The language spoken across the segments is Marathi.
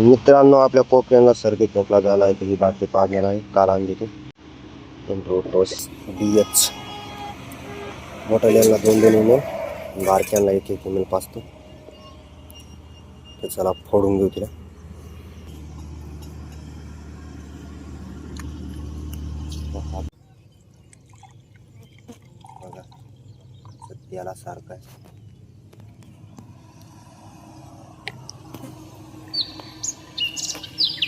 मित्रांनो आपल्या कोकऱ्यांना सर्किट खोकला झाला आहे ही बातमी पाहणार आहे. काल बी एच मोठ्याला दोन दोन उमेल बारक्यांना एक एक उमेल पाचतो तर चला फोडून घेऊ तिला. बघा. सत्याला सारखं आहे.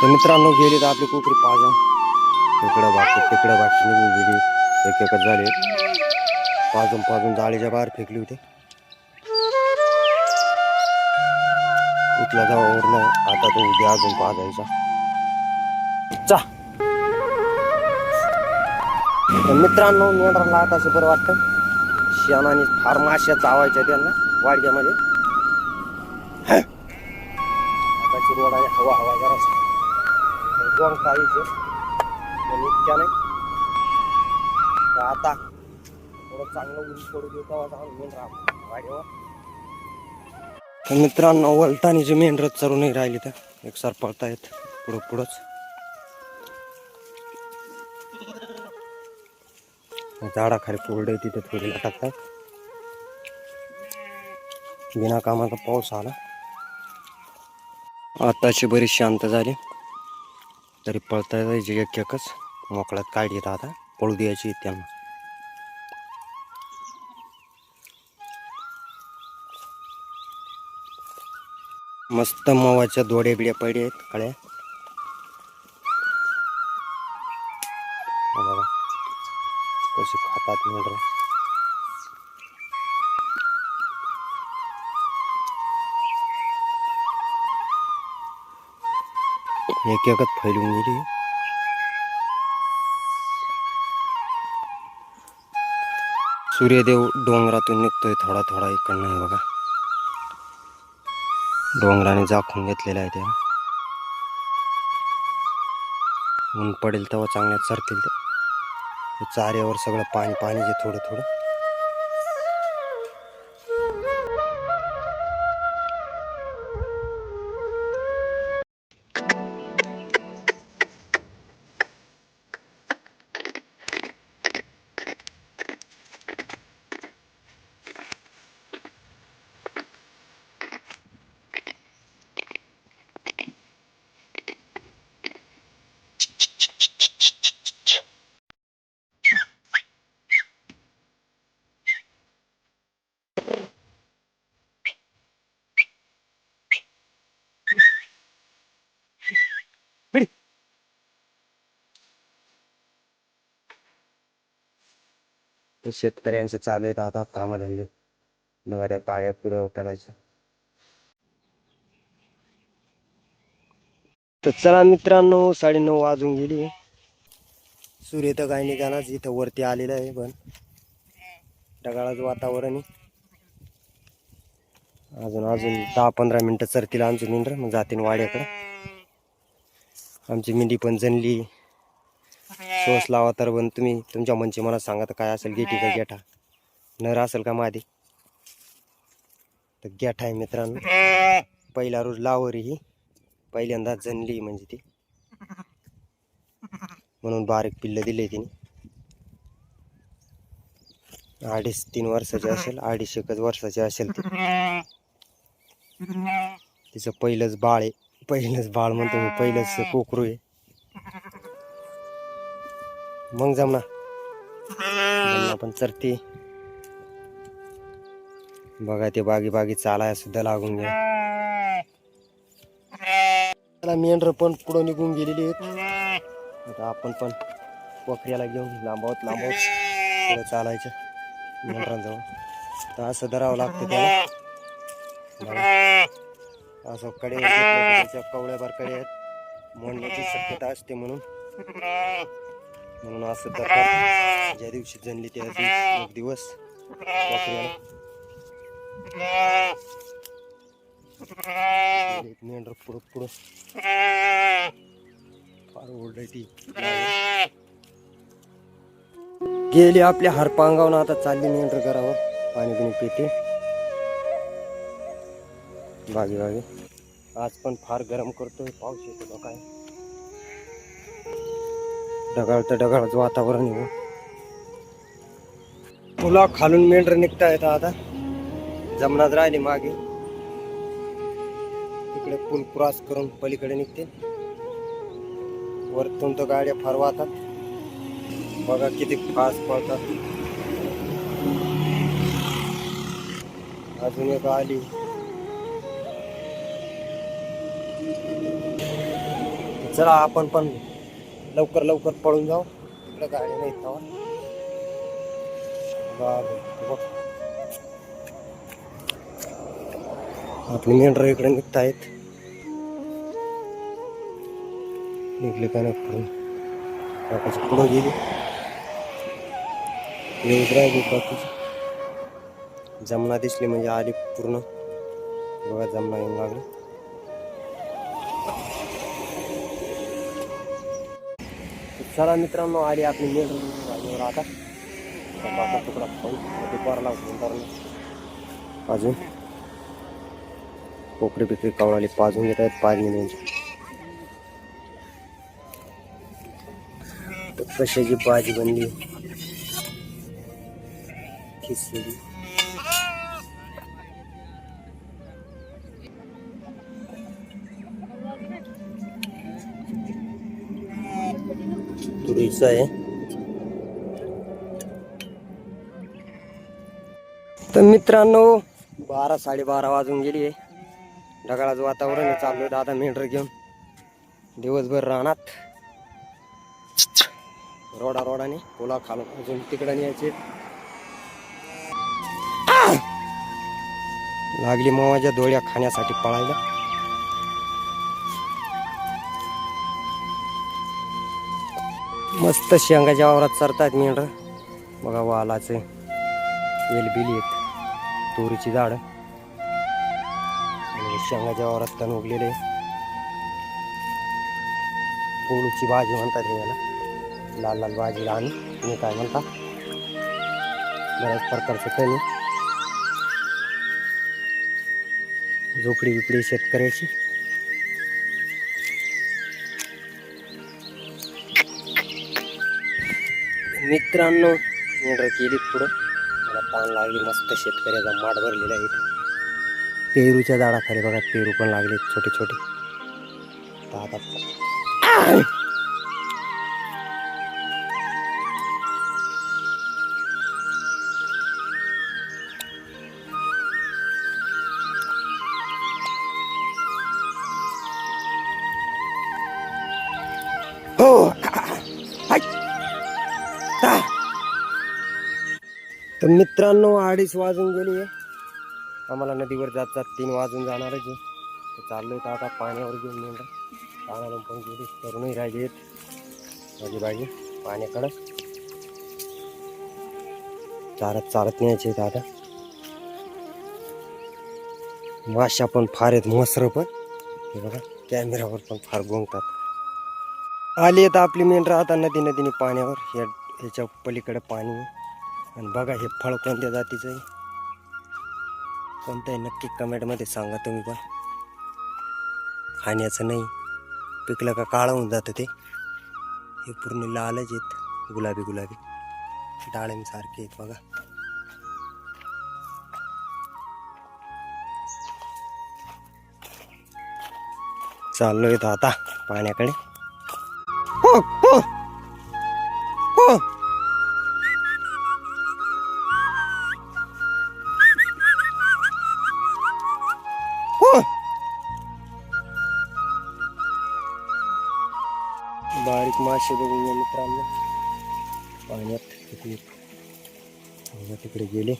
तर मित्रांनो गेली तर आपली कुकरी पाजा तिकडं बाकी तिकडं बाकी निघून गेली. एक एकच झाले. पाजून पाजून जाळीच्या बाहेर फेकली होती. इथला नाही आता तो उद्या अजून पाजायचा चा मित्रांनो मेंढराला आता असं बरं वाटतं. शेणाने फार माश्या चावायच्या त्यांना वाडग्यामध्ये. आताची आहे हवा हवा जरा गोंग पण इतक्या नाही. तर आता थोडं चांगलं ऊन पडू देऊ तेव्हा मेंढरा वाड्यावर. मित्रांनो वलटाने जे मेंढरच चरू नाही राहिली तर एकसार पळतायत पुढं पुढंच. झाडाखाली कोरडे तिथे थोडी टाकतात बिना कामाचा पाऊस आला. आताची बरीच शांत झाली. तरी पळता जायची एक एकच. मोकळ्यात काढली तर आता. पळू द्यायची त्यांना. मस्त मवाच्या दोड्या बिड्या पडल्या आहेत काळ्या. कशी खातात एक एकच फैलून गेली. सूर्यदेव डोंगरातून निघतोय थोडा थोडा इकडनं हे बघा. डोंगराने झाकून घेतलेला आहे त्या ऊन पडेल तेव्हा चांगल्या सरतील ते. चाऱ्यावर सगळं पाणी पाणी थोडं थोडं. शेतकऱ्यांचं चालू आहेत आता कामाधंदे नवऱ्या पाया पुरं तर चला मित्रांनो साडेनऊ वाजून गेली. सूर्य तर काही निघालाच इथं वरती आलेलं आहे पण. ढगाळाचं वातावरण आहे. अजून अजून दहा पंधरा मिनटं चरतील आमची मेंढर मग जातील वाड्याकडे. आमची मेंढी पण जनली सोस लावा तर पण तुम्ही तुमच्या मनची मला सांगा तर काय असेल गेटी का गेठा नर असेल का मादी? तर गेठा आहे मित्रांनो. पहिला रोज लावरी ही. पहिल्यांदा जनली म्हणजे ती. म्हणून बारीक पिल्लं दिले तिने. अडीच तीन वर्षाची असेल अडीच एकच वर्षाची असेल ती. तिचं पहिलंच बाळ आहे. पहिलंच बाळ म्हणतो मी पहिलंच कोकरू आहे. मग जमना जमना पण चरते. बघा ते बागी बागी चालाय सुद्धा लागून त्याला मेंढर पण पुढं निघून गेलेली आहेत. आता आपण पण पोखऱ्याला घेऊन लांबवत लांबवत पुढं चालायचं. मेंढरांजवळ तर असं धरावं लागतं त्याला. असं कडे कवळ्याभरकडे आहेत मोडण्याची शक्यता असते म्हणून. म्हणून असं धरतात ज्या दिवशी जणली त्या दिवशी एक दिवस मेंढर पुढं पुढं. फार ओरडायची गेली आपल्या हरपांगावून आता चालली मेंढर घरावर. पाणी बिणी पिते. बागी बागी आज पण फार गरम करतोय. पाऊस येतो काय? ढगाळतं ढगाळचं वातावरण येऊ हो. पुला खालून मेंढर निघता येतं आता. जमनात राहिली मागे. तिकडे पूल क्रॉस करून पलीकडे निघते वरतून तर गाड्या फार वाहतात बघा किती फास्ट पळतात. अजून एक आली. चला आपण पण लवकर लवकर पळून जाऊ. इकडं गाडी नाही तेव्हा बघ. आपली मेंढर इकडे निघतायत. निघले का नाही पुढून काकाची पुढं गेली. येऊच राहिली काकाची. जमना दिसली म्हणजे आली पूर्ण. बघा जमना येऊन लागली. चला मित्रांनो आली आपली मेल गाडीवर आता. आता तुकडा खाऊन दुपारला उतरला अजून? कोकडी पिकरी कवळाली पाजून घेत आहेत पाजणी त्यांची कशाची भाजी बनली? खिचडी. तुरीचं आहे तर मित्रांनो बारा साडेबारा वाजून गेली आहे. ढगाळाचं वातावरण आहे चाललोय दादा मेंढर घेऊन. दिवसभर रानात. रोडा रोडाने पुला खालून अजून तिकडे न्यायचे लागली मावाच्या डोळ्या खाण्यासाठी पळायला. मस्त शेंगाच्या वावरात चरतात मेंढर. बघा वालाचे एलबिली आहेत. तुरीची झाडं. आणि शेंगाच्या वावरात तण उगलेले. कोळूची भाजी म्हणतात याला. लाल लाल भाजी लहान. तुम्ही काय म्हणता? बऱ्याच प्रकारचे तण झोपडी बिपडी शेतकऱ्याची. मित्रांनो मेंढर केली पुढं. मला पान लागली मस्त शेतकऱ्याचा माठ भरलेला आहे इथे. पेरूच्या झाडाखाली बघा पेरू पण लागले छोटे छोटे आता तर मित्रांनो अडीच वाजून गेली आहे. आम्हाला नदीवर जात जात तीन वाजून जाणारच आहे. तर चाललोय तर आता पाण्यावर घेऊन मेंढर पाण्याला पण गेली. तरुणही राहिली आहेत. माझी बाजी पाण्याकडं. चालत चालत न्यायचे आहेत आता. माशा पण फार आहेत मसर पण. हे बघा कॅमेऱ्यावर पण फार गोंगतात. आली आहेत आपली मेंढर आता नदी नदीने पाण्यावर. या ह्याच्या पलीकडे पाणी. आहे. आणि बघा हे फळ कोणत्या जातीचं आहे? कोणतं आहे नक्की कमेंटमध्ये सांगा तुम्ही पण. खाण्याचं नाही पिकलं का काळं होऊन जातं ते. हे पूर्ण लालच आहेत गुलाबी गुलाबी. डाळिंबसारखे आहेत बघा. चाललो येतो आता पाण्याकडे. हो हो. मासे बघून घ्या मित्रांनो. पाण्यात किती तिकडे गेले.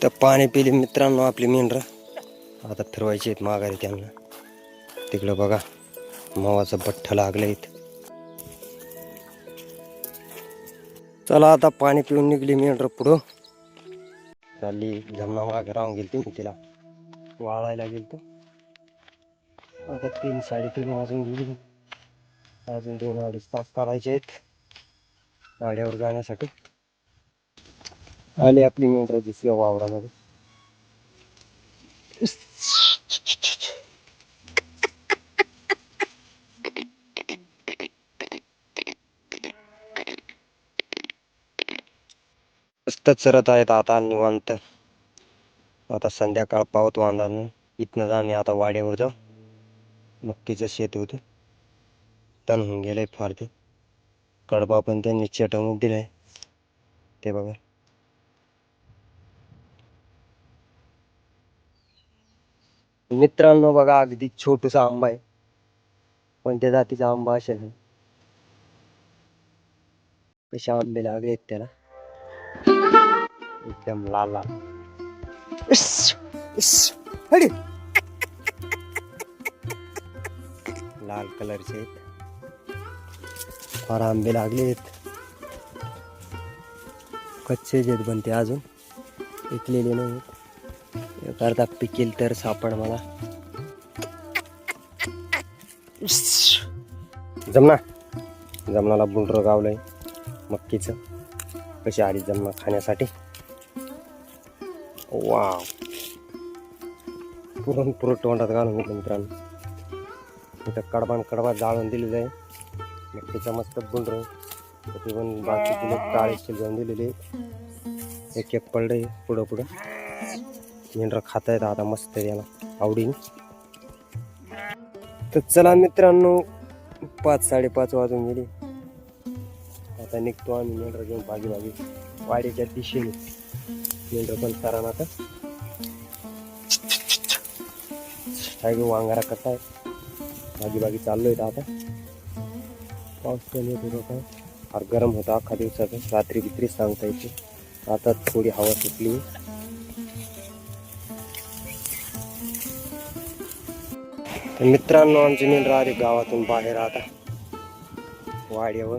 तर पाणी पिले मित्रांनो आपली मेंढर. आता फिरवायचे आहेत माघारी त्यांना. तिकडं बघा मावाचा बठ्ठ लागलं इथं. चला आता पाणी पिऊन निघली मेंढर पुढं. चालली जमना मागे राहून गेली मी तिला. वाळायला गेलतो. आता तीन साडेतीन वाजून गेली. अजून दोन अडीच तास करायचे आहेत. गाड्यावर जाण्यासाठी. आली आपली मेंढर दिसली वावरामध्ये. मस्तच चरत आहेत आता निवांत. आता संध्याकाळ पावत वांदा इथनं जाणे आता वाड्यावर जाऊ. मक्कीचं शेत होतं. तण होऊन गेलंय फार ते. कडबा पण त्यांनी चटवून दिलाय. ते बघा. मित्रांनो बघा अगदी छोटूसा आंबा आहे. कोणत्या जातीचा आंबा असेल कसे आंबे लागले आहेत त्याला? एकदम लाल लाल. इस, लाल कलरचे आहेत. फार आंबे लागले आहेत कच्चे जेत पण ते अजून. पिकलेले नाही एक अर्धा पिकेल तर सापड मला. इस. जमना. जमनाला बुंडर गावलंय. मक्कीचं. कशी आली जमना खाण्यासाठी? वाव. पुरण पुरं तोंडात घालून घेतलं मित्रांनो. इथं कडबान कडबा जाळून दिलेलं आहे. मक्कीचा मस्त बुंडर ते पण बाकी दिले काळे शिजवून दिलेले एक एक पडले पुढं पुढं. मेंढर खाता येतं आता मस्त याला आवडीने. तर चला मित्रांनो पाच साडेपाच वाजून गेले. आता निघतो आम्ही मेंढर घेऊन बागी बागी वाडीच्या दिशेने. मेंढर पण सरान आता. काय वांगारा कसा आहे? बागी बागी चाललोय आता. पाऊस पण येत होता काय फार गरम होता अख्खा दिवसाचा रात्री बित्री सांगता येते. आता थोडी हवा सुटली. तर मित्रांनो आमची मेंढर राहते गावातून बाहेर आता. वाड्यावर.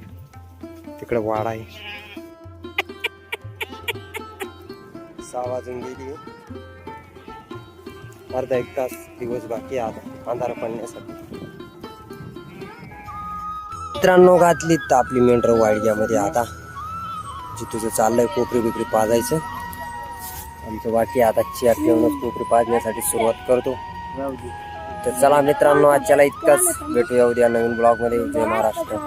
तिकडे वाडा आहे. सहा वाजून गेली. अर्धा एक तास दिवस बाकी आता. अंधार पडण्यासाठी. मित्रांनो घातली तर आपली मेंढर वाडग्यामध्ये आता. जिथं चाललंय कोपरी बिपरी पाजायचं. आमचं बाकी आता चेअर ठेवूनच कोपरी पाजण्यासाठी सुरुवात करतो. तर चला मित्रांनो आजच्याला इतकाच. भेटूया उद्या नवीन ब्लॉगमध्ये जय महाराष्ट्र.